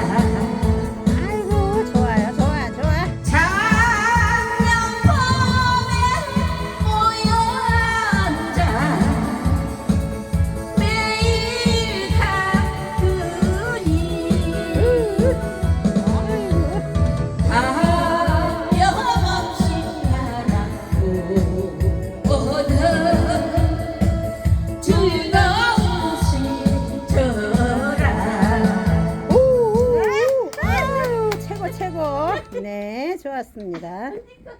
아이고 좋아요 좋아 좋아. 장명범에 모여 앉아. 매일 가뿐히 아염없이 살았고. 네, 좋았습니다. 그러니까